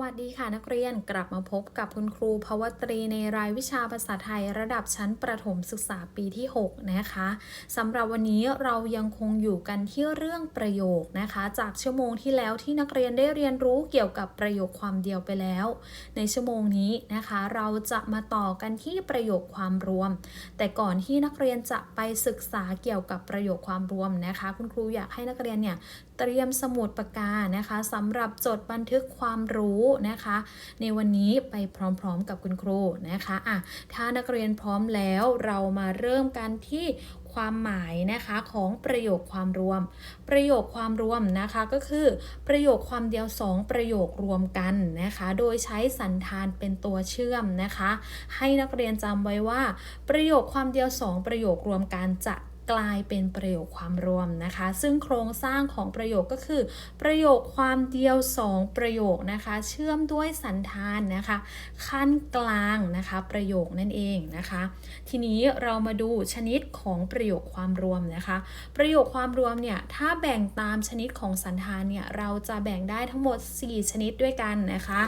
วัสดีค่ะนักเรียนกลับมาพบกับคุณครูภวตรีในรายวิชาภาษาไทยระดับชั้นประถมศึกษาปีที่ 6 นะคะสำหรับวันนี้เรายังคงอยู่กันที่เรื่องประโยคนะคะ จากชั่วโมงที่แล้วที่นักเรียนได้เรียนรู้เกี่ยวกับประโยคความเดียวไปแล้ว ในชั่วโมงนี้นะคะ เราจะมาต่อกันที่ประโยคความรวม แต่ก่อนที่นักเรียนจะไปศึกษาเกี่ยวกับประโยคความรวมนะคะ คุณครูอยากให้นักเรียนเนี่ย เตรียมสมุดปากกานะคะสำหรับจดบันทึกความรู้นะคะ ในวันนี้ไปพร้อมๆกับคุณครูนะคะอะถ้านักเรียนพร้อมแล้วเรามาเริ่มกันที่ความหมายนะคะของประโยคความรวม ประโยคความรวมนะคะก็คือ ประโยคความเดียวสองประโยครวมกันนะคะ โดยใช้สันธานเป็นตัวเชื่อมนะคะ ให้นักเรียนจำไว้ว่า ประโยคความเดียวสองประโยครวมกันจะ กลายเป็นประโยคความรวมนะคะ ซึ่งโครงสร้างของประโยคก็คือ ประโยคความเดียว 2 ประโยคนะคะ เชื่อมด้วยสันธานนะคะ ขั้นกลางนะคะ ประโยคนั่นเองนะคะ ทีนี้เรามาดูชนิดของประโยคความรวมนะคะ ประโยคความรวมเนี่ยถ้าแบ่งตามชนิดของสันธานเนี่ยเราจะแบ่งได้ทั้งหมด 4 ชนิดด้วยกันนะคะ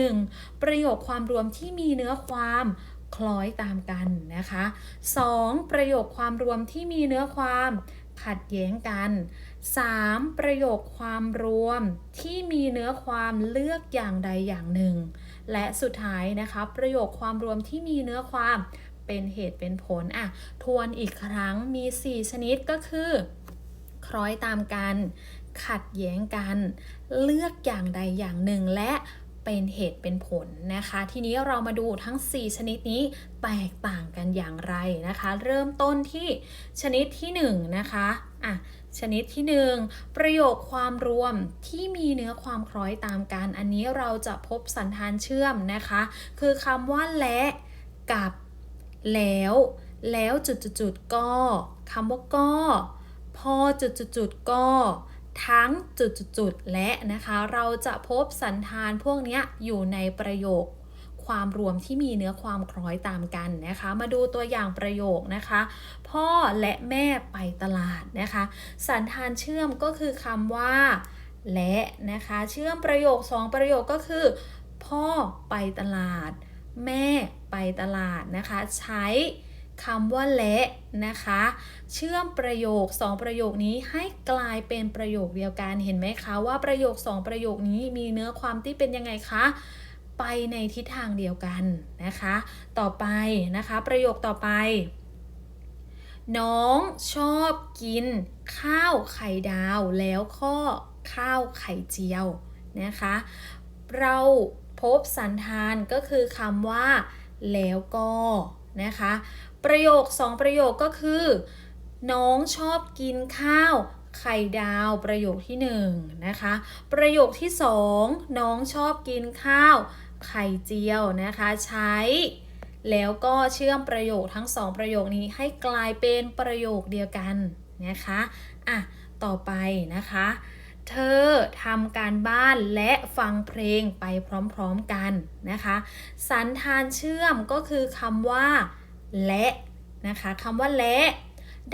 1. ประโยคความรวมที่มีเนื้อความ คล้อยตามกันนะคะ 2. ประโยคความรวมที่มีเนื้อความขัดแย้งกัน 3. ประโยคความรวมที่มีเนื้อความเลือกอย่างใดอย่างหนึ่ง และสุดท้ายนะคะ ประโยคความรวมที่มีเนื้อความเป็นเหตุเป็นผลอะทวนอีกครั้งมี 4 ชนิดก็คือ คล้อยตามกัน ขัดแย้งกัน เลือกอย่างใดอย่างหนึ่งและ เป็นเหตุเป็นผลนะคะ ทีนี้เรามาดูทั้ง 4 ชนิดนี้แตกต่างกันอย่างไรนะคะ เริ่มต้นที่ชนิดที่1นะคะอะชนิดที่ 1 ประโยคความรวมที่มีเนื้อความคล้อยตามกัน อันนี้เราจะพบสันธานเชื่อมนะคะ คือคำว่าและกับแล้ว แล้วจุดๆๆก็คำว่าก็ พอจุดๆๆก็ ทั้งจุดๆและนะคะ เราจะพบสันธานพวกนี้อยู่ในประโยคความรวมที่มีเนื้อความคล้อยตามกันนะคะ มาดูตัวอย่างประโยคนะคะ พ่อและแม่ไปตลาดนะคะ สันธานเชื่อมก็คือคำว่า และนะคะ เชื่อมประโยค 2 ประโยคก็คือ พ่อไปตลาด แม่ไปตลาดนะคะ ใช้ คำว่าและนะคะ เชื่อมประโยค 2 ประโยคนี้ให้กลายเป็นประโยคเดียวกันเห็นไหมคะว่าประโยค 2 ประโยคนี้มีเนื้อความที่เป็นยังไงคะไปในทิศทางเดียวกันนะคะ ต่อไปนะคะ ประโยคต่อไป น้องชอบกิน ข้าวไข่ดาวแล้วก็ข้าวไข่เจียวนะคะ เราพบสันธานก็คือคำว่า แล้วก็นะคะ ประโยค 2 ประโยคก็คือ น้องชอบกินข้าว ไข่ดาวประโยคที่1นะคะประโยคที่ 2 น้องชอบกินข้าว ไข่เจียวนะคะใช้ แล้วก็เชื่อมประโยคทั้ง 2 ประโยคนี้ให้กลายเป็นประโยคเดียวกันนะคะอะต่อไปนะคะ เธอทำการบ้านและฟังเพลงไปพร้อมๆกันนะคะ สันธานเชื่อมก็คือคำว่า และนะคะคำว่าและ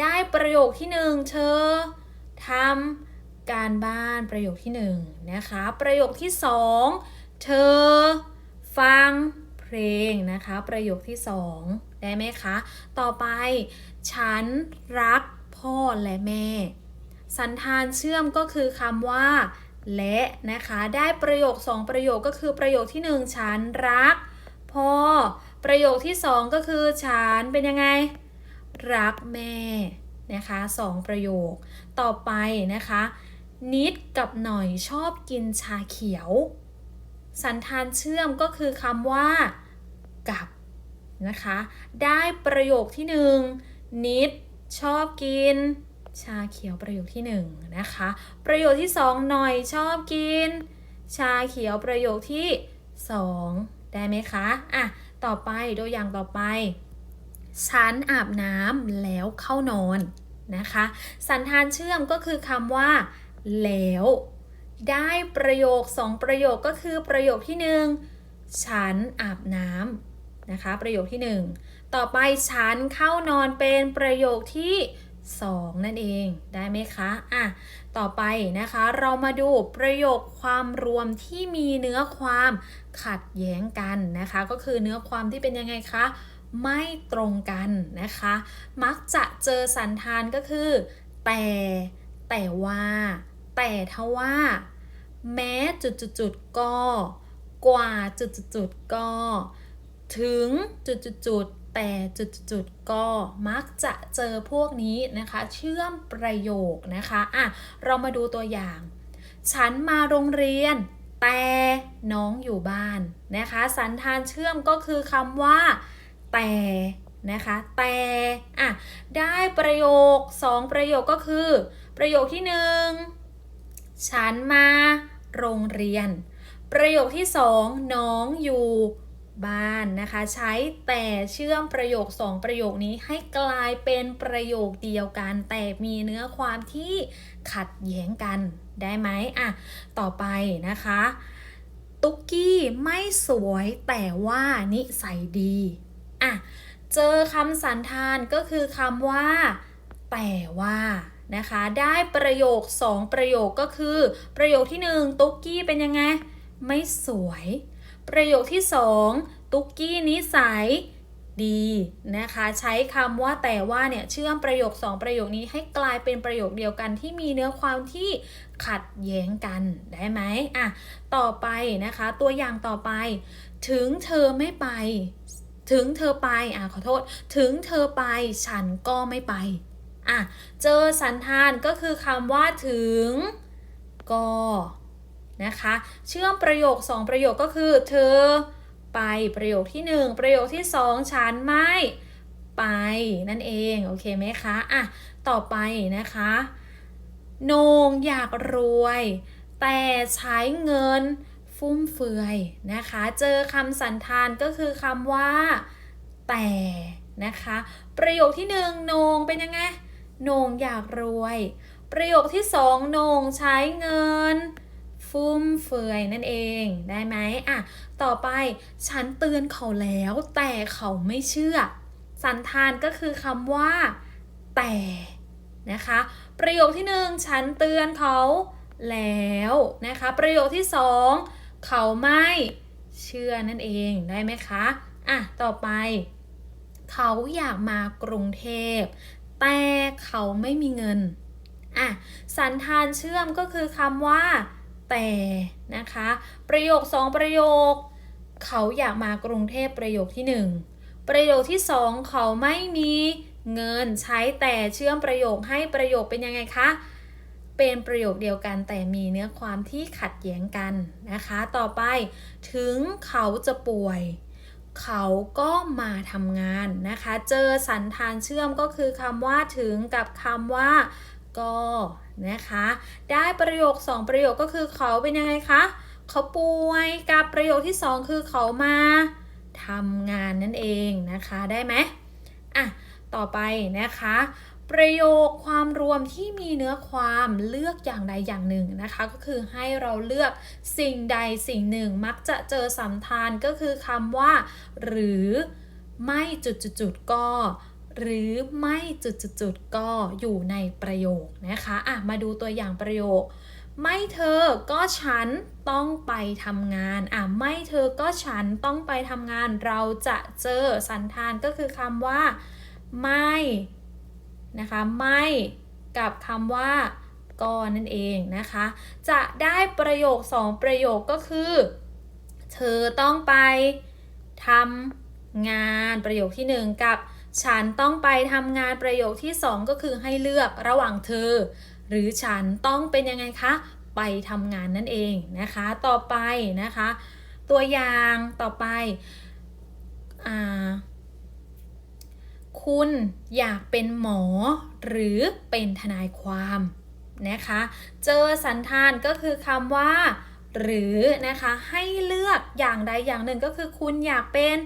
ได้ประโยคที่หนึ่งเธอทำการบ้านประโยคที่หนึ่งนะคะ ประโยคที่สองเธอฟังเพลงนะคะ ประโยคที่สองได้ไหมคะ ต่อไป ฉันรักพ่อและแม่ สันธานเชื่อมก็คือคำว่า และนะคะ ได้ประโยค2ประโยคก็คือประโยคที่1ฉันรักพ่อ ประโยคที่ 2 ก็คือฉันเป็นยังไง รักแม่นะคะสองประโยค ต่อไปนะคะ นิดกับหน่อยชอบกินชาเขียว สันธานเชื่อมก็คือคำว่า กับนะคะ ได้ประโยคที่หนึ่งนิดชอบกิน ชาเขียวประโยคที่หนึ่งนะคะ ประโยคที่สองหน่อยชอบกิน ชาเขียวประโยคที่สองได้ไหมคะ อะ ต่อไปตัวอย่างต่อไป ฉันอาบน้ำแล้วเข้านอนนะคะ สันธานเชื่อมก็คือคำว่า แล้ว ได้ประโยคสองประโยคก็คือประโยคที่หนึ่งฉันอาบน้ำนะคะ ประโยคที่หนึ่งต่อไปฉันเข้านอนเป็นประโยคที่ 2 นั่นเองได้ไหมคะอะต่อไปนะคะ เรามาดูประโยคความรวมที่มีเนื้อความขัดแย้งกันนะคะ ก็คือเนื้อความที่เป็นยังไงคะไม่ตรงกันนะคะ มักจะเจอสันธานก็คือ แต่ แต่ว่า แต่ทว่า แม้จุดจุดจุดก็ กว่าจุดจุดจุดก็ ถึงจุดจุดจุด แต่จุดๆก็มักจะเจอพวกนี้นะคะ เชื่อมประโยคนะคะอะเรามาดูตัวอย่าง ฉันมาโรงเรียน แต่น้องอยู่บ้านนะคะ สันธานเชื่อมก็คือคำว่า แต่นะคะแต่อะได้ประโยคสองประโยคก็คือ ประโยคที่หนึ่งฉันมาโรงเรียน ประโยคที่สองน้องอยู่ บ้านนะคะ ใช้แต่เชื่อมประโยคสองประโยคนี้ให้กลายเป็นประโยคเดียวกัน แต่มีเนื้อความที่ขัดแย้งกันได้ไหมอะต่อไปนะคะ ตุ๊กกี้ไม่สวยแต่ว่านิสัยดีอะเจอคำสันธานก็คือคำว่า แต่ว่านะคะ ได้ประโยคสองประโยคก็คือ ประโยคที่หนึ่งตุ๊กกี้เป็นยังไง ไม่สวย ประโยคที่สองตุ๊กกี้นิสัยดีนะคะ ใช้คำว่าแต่ว่าเนี่ยเชื่อมประโยคสองประโยคนี้ให้กลายเป็นประโยคเดียวกันที่มีเนื้อความที่ขัดแย้งกันได้ไหมอะต่อไปนะคะ ตัวอย่างต่อไป ถึงเธอไม่ไป ถึงเธอไปอะขอโทษ ถึงเธอไปฉันก็ไม่ไปอะเจอสันธานก็คือคำว่าถึงก็ นะคะ เชื่อมประโยคสองประโยคก็คือ เธอ ไปประโยคที่หนึ่งประโยคที่สองฉันไม่ไปนั่นเองโอเคไหมคะอะต่อไปนะคะโนงอยากรวย แต่ใช้เงินฟุ่มเฟือยนะคะ เจอคำสันธานก็คือคำว่า แต่นะคะ ประโยคที่หนึ่งโนงเป็นยังไงโนงอยากรวย ประโยคที่สองโนงใช้เงิน ฟุ่มเฟือยนั่นเองได้ไหมอะต่อไปฉันเตือนเขาแล้วแต่เขาไม่เชื่อ สันธานก็คือคำว่า แต่นะคะ ประโยคที่หนึ่งฉันเตือนเขาแล้วนะคะ ประโยคที่สองเขาไม่เชื่อนั่นเองได้ไหมคะอะต่อไป เขาอยากมากรุงเทพ แต่เขาไม่มีเงินอะสันธานเชื่อมก็คือคำว่า แต่นะคะ ประโยคสองประโยค เขาอยากมากรุงเทพประโยคที่หนึ่งประโยคที่สองเขาไม่มีเงินใช้แต่เชื่อมประโยคให้ประโยคเป็นยังไงคะ เป็นประโยคเดียวกันแต่มีเนื้อความที่ขัดแย้งกันนะคะ ต่อไปถึงเขาจะป่วย เขาก็มาทำงานนะคะ เจอสันธานเชื่อมก็คือคำว่าถึงกับคำว่า ก็นะคะ ได้ประโยค 2 ประโยคก็คือเขาเป็นยังไงคะเขาป่วยกับประโยคที่ 2 คือเขามาทำงานนั่นเองนะคะได้ไหมอะต่อไปนะคะ ประโยคความรวมที่มีเนื้อความเลือกอย่างใดอย่างหนึ่งนะคะ ก็คือให้เราเลือกสิ่งใดสิ่งหนึ่งมักจะเจอสัมทานก็คือคำว่า หรือไม่จุดจุดจุดๆๆก็ หรือไม่จุดจุดจุดๆก็อยู่ในประโยคนะคะอะมาดูตัวอย่างประโยค ไม่เธอก็ฉันต้องไปทำงานอะไม่เธอก็ฉันต้องไปทำงาน เราจะเจอสันธานก็คือคำว่า ไม่นะคะไม่กับคำว่าก็นั่นเองนะคะ จะได้ประโยคสองประโยคก็คือ เธอต้องไปทำงานประโยคที่หนึ่งกับ ฉันต้องไปทำงานประโยคที่สองก็คือให้เลือกระหว่างเธอ หรือฉันต้องเป็นยังไงคะ ไปทำงานนั่นเองนะคะ ต่อไปนะคะ ตัวอย่างต่อไปอคุณอยากเป็นหมอหรือเป็นทนายความนะคะ เจอสันธานก็คือคำว่า หรือนะคะให้เลือกอย่างใดอย่างหนึ่งก็คือคุณอยากเป็น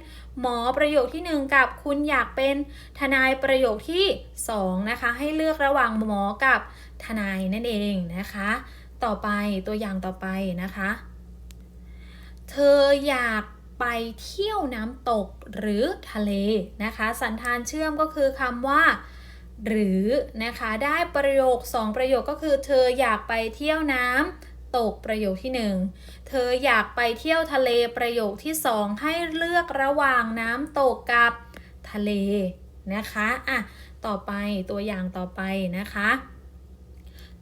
หมอประโยคที่หนึ่งกับคุณอยากเป็นทนายประโยคที่สองนะคะให้เลือกระหว่างหมอกับทนายนั่นเองนะคะ ต่อไปตัวอย่างต่อไปนะคะ เธออยากไปเที่ยวน้ำตกหรือทะเลนะคะ สันธานเชื่อมก็คือคำว่า หรือนะคะได้ประโยค 2 ประโยคก็คือ เธออยากไปเที่ยวน้ำ ตกประโยคที่ 1 เธออยากไปเที่ยวทะเลประโยคที่ 2 ให้เลือกระหว่างน้ำตกกับทะเลนะคะอะต่อไปตัวอย่างต่อไปนะคะ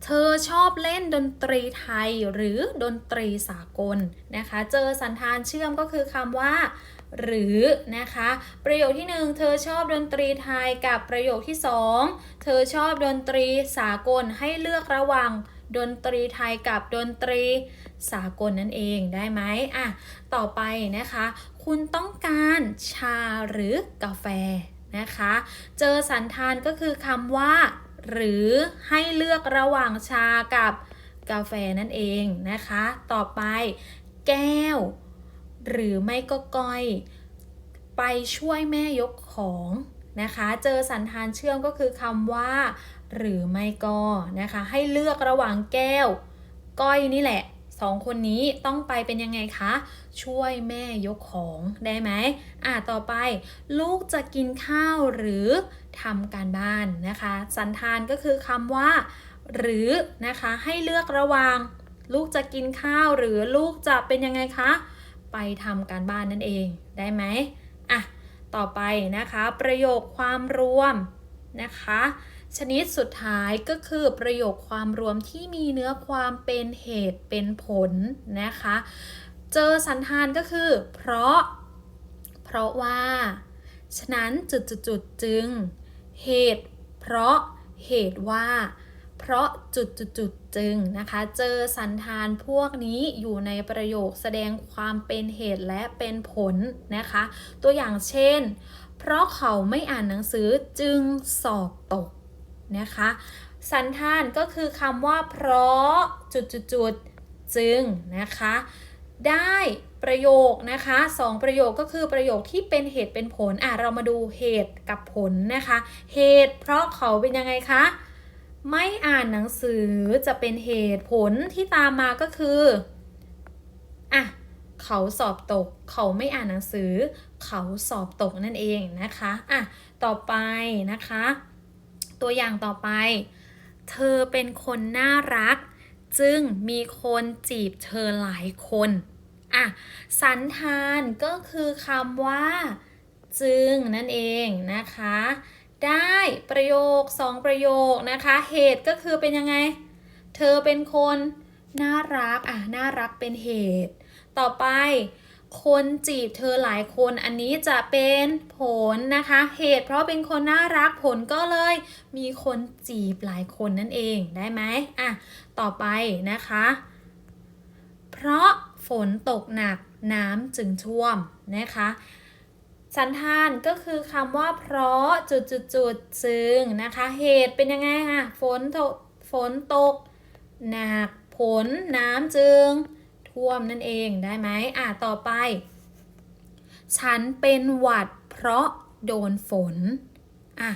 เธอชอบเล่นดนตรีไทยหรือดนตรีสากลนะคะ เจอสันธานเชื่อมก็คือคำว่า หรือนะคะ ประโยคที่หนึ่งเธอชอบดนตรีไทยกับประโยคที่สองเธอชอบดนตรีสากลให้เลือกระหว่าง ดนตรีไทยกับดนตรีสากลนั่นเองได้ไหมอะต่อไปนะคะ คุณต้องการชาหรือกาแฟนะคะ เจอสันธานก็คือคำว่า หรือให้เลือกระหว่างชากับกาแฟนั่นเองนะคะ ต่อไปแก้ว หรือไม่ก็ก้อย ไปช่วยแม่ยกของนะคะ เจอสันธานเชื่อมก็คือคำว่า หรือไม่ก็นะคะ ให้เลือกระหว่างแก้ว ก้อยนี่แหละสองคนนี้ต้องไปเป็นยังไงคะ ช่วยแม่ยกของได้ไหมอะต่อไป ลูกจะกินข้าวหรือทำการบ้านนะคะ สันธานก็คือคำว่า หรือนะคะให้เลือกระหว่าง ลูกจะกินข้าวหรือลูกจะเป็นยังไงคะ ไปทำการบ้านนั่นเองได้ไหมอะต่อไปนะคะ ประโยคความรวมนะคะ ชนิดสุดท้ายก็คือประโยคความรวมที่มีเนื้อความเป็นเหตุเป็นผลนะคะ เจอสันธานก็คือ เพราะ เพราะว่า ฉะนั้นจุดจุดจุดจึง เหตุ เพราะเหตุว่า เพราะจุดจุดจุดจึงนะคะ เจอสันธานพวกนี้อยู่ในประโยคแสดงความเป็นเหตุและเป็นผลนะคะ ตัวอย่างเช่น เพราะเขาไม่อ่านหนังสือจึงสอบตก นะคะ สันธานก็คือคำว่าเพราะจุดจุดจุดจึงนะคะ ได้ประโยคนะคะสองประโยคก็คือประโยคที่เป็นเหตุเป็นผลอะเรามาดูเหตุกับผลนะคะ เหตุเพราะเขาเป็นยังไงคะไม่อ่านหนังสือจะเป็นเหตุผลที่ตามมาก็คืออะเขาสอบตก เขาไม่อ่านหนังสือ เขาสอบตกนั่นเองนะคะอะต่อไปนะคะ ตัวอย่างต่อไป เธอเป็นคนน่ารัก จึงมีคนจีบเธอหลายคนอะสันธานก็คือคำว่า จึงนั่นเองนะคะ ได้ประโยคสองประโยคนะคะ เหตุก็คือเป็นยังไง เธอเป็นคนน่ารักอะน่ารักเป็นเหตุ ต่อไป คนจีบเธอหลายคนอันนี้จะเป็นผลนะคะ เหตุเพราะเป็นคนน่ารักผลก็เลย มีคนจีบหลายคนนั่นเองได้ไหมอะต่อไปนะคะ เพราะฝนตกหนักน้ำจึงท่วมนะคะสันธานก็คือคำว่าเพราะจุดจุดจุดจึงนะคะ เหตุเป็นยังไงคะฝนตกฝนตกหนักผลน้ำจึง ท่วมนั่นเองได้ไหมอะต่อไป ฉันเป็นหวัดเพราะโดนฝนอะ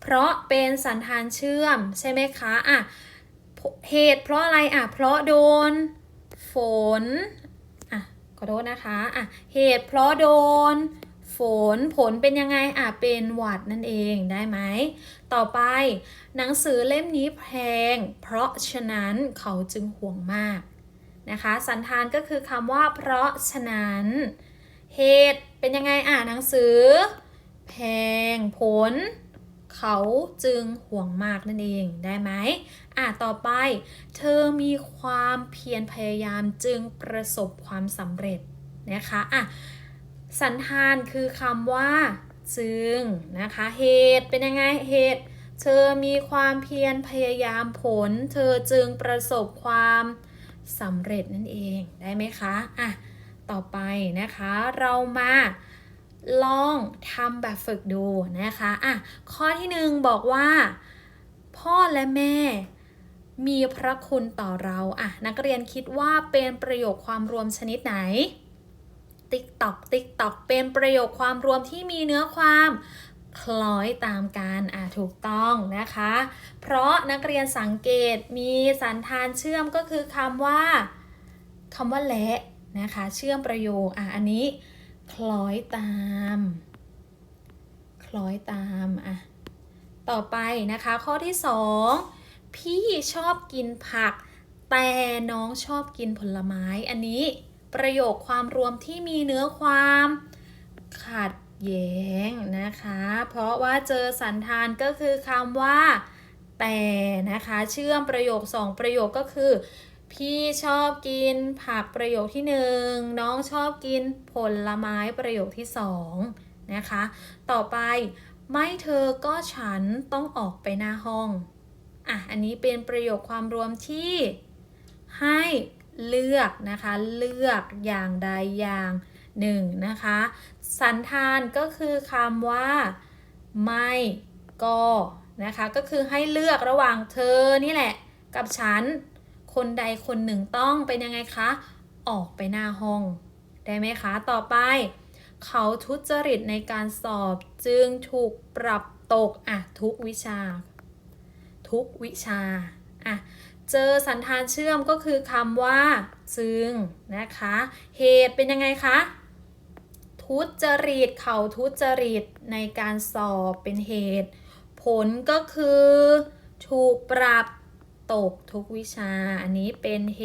เพราะเป็นสันธานเชื่อมใช่ไหมคะอะเหตุเพราะอะไรอะเพราะโดนฝนอะขอโทษนะคะอะเหตุเพราะโดนฝนผลเป็นยังไงอะเป็นหวัดนั่นเองได้ไหม ต่อไป หนังสือเล่มนี้แพง เพราะฉะนั้นเขาจึงห่วงมาก นะคะ สันธานก็คือคำว่า เพราะฉะนั้น เหตุเป็นยังไงอะหนังสือ แพงผล เขาจึงห่วงมากนั่นเองได้ไหมอะต่อไป เธอมีความเพียรพยายามจึงประสบความสำเร็จนะคะอะสันธานคือคำว่า จึงนะคะ เหตุเป็นยังไงเหตุเธอมีความเพียรพยายามผล เธอจึงประสบความส สำเร็จนั่นเองได้ไหมคะอะต่อไปนะคะเรามาลองทำแบบฝึกดูนะคะอะข้อที่หนึ่งบอกว่า พ่อและแม่ มีพระคุณต่อเราอะนักเรียนคิดว่าเป็นประโยคความรวมชนิดไหนติ๊กตอกติ๊กตอกเป็นประโยคความรวมที่มีเนื้อความ คล้อยตามกันอะถูกต้องนะคะ เพราะนักเรียนสังเกตมีสันธานเชื่อมก็คือคำว่าคำว่าและนะคะ เชื่อมประโยคอะอันนี้ คล้อยตาม คล้อยตามอะต่อไปนะคะ ข้อที่ 2 พี่ชอบกินผัก แต่น้องชอบกินผลไม้ อันนี้ประโยคความรวมที่มีเนื้อความขัด แย้งนะคะ เพราะว่าเจอสันธานก็คือคำว่า แต่นะคะ เชื่อมประโยค 2 ประโยคก็คือ พี่ชอบกินผักประโยคที่หนึ่งน้องชอบกินผลไม้ประโยคที่สองนะคะ ต่อไปไม่เธอก็ฉันต้องออกไปหน้าห้องอะอันนี้เป็นประโยคความรวมที่ให้เลือกนะคะ เลือกอย่างใดอย่างหนึ่งนะคะ สันธานก็คือคำว่า ไม่ก็นะคะก็คือให้เลือกระหว่างเธอนี่แหละ กับฉัน คนใดคนหนึ่งต้องเป็นยังไงคะ ออกไปหน้าห้อง ได้ไหมคะ ต่อไป เขาทุจริตในการสอบจึงถูกปรับตกอะทุกวิชา ทุกวิชาอะเจอสันธานเชื่อมก็คือคำว่าซึ่งนะคะ เหตุเป็นยังไงคะ ทุจริตเขาทุจริตในการสอบเป็นเหตุ ผลก็คือถูกปรับตกทุกวิชา อันนี้เป็นเห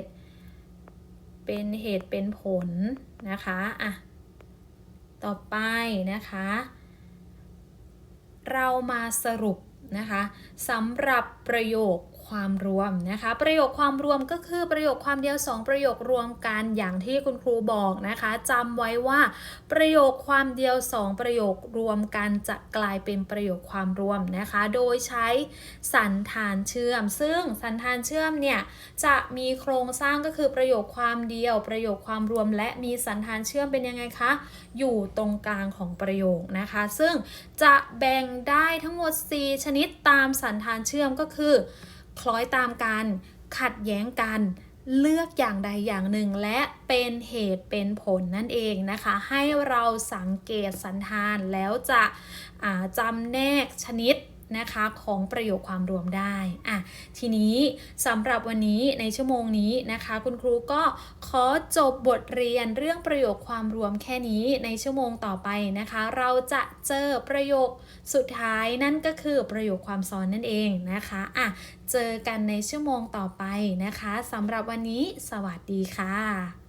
ตุ เป็นเหตุเป็นผลนะคะอะต่อไปนะคะ เรามาสรุปนะคะสำหรับประโยค ความรวมนะคะ ประโยคความรวมก็คือประโยคความเดียว 2 ประโยครวมกันอย่างที่คุณครูบอกนะคะจำไว้ว่าประโยคความเดียว 2 ประโยครวมกันจะกลายเป็นประโยคความรวมนะคะ โดยใช้สันธานเชื่อม ซึ่งสันธานเชื่อมเนี่ยจะมีโครงสร้างก็คือประโยคความเดียว ประโยคความรวม และมีสันธานเชื่อมเป็นยังไงคะ อยู่ตรงกลางของประโยคนะคะ ซึ่งจะแบ่งได้ทั้งหมด 4 ชนิดตามสันธานเชื่อมก็คือ คล้อยตามกัน ขัดแย้งกันเลือกอย่างใดอย่างหนึ่งและเป็นเหตุเป็นผลนั่นเองนะคะ ให้เราสังเกตสันธานแล้วจะจำแนกชนิด นะคะของประโยคความรวมได้อะทีนี้สำหรับวันนี้ในชั่วโมงนี้นะคะ คุณครูก็ขอจบบทเรียนเรื่องประโยคความรวมแค่นี้ในชั่วโมงต่อไปนะคะ เราจะเจอประโยคสุดท้ายนั่นก็คือประโยคความซ้อนนั่นเองนะคะอะเจอกันในชั่วโมงต่อไปนะคะสำหรับวันนี้ สวัสดีค่ะ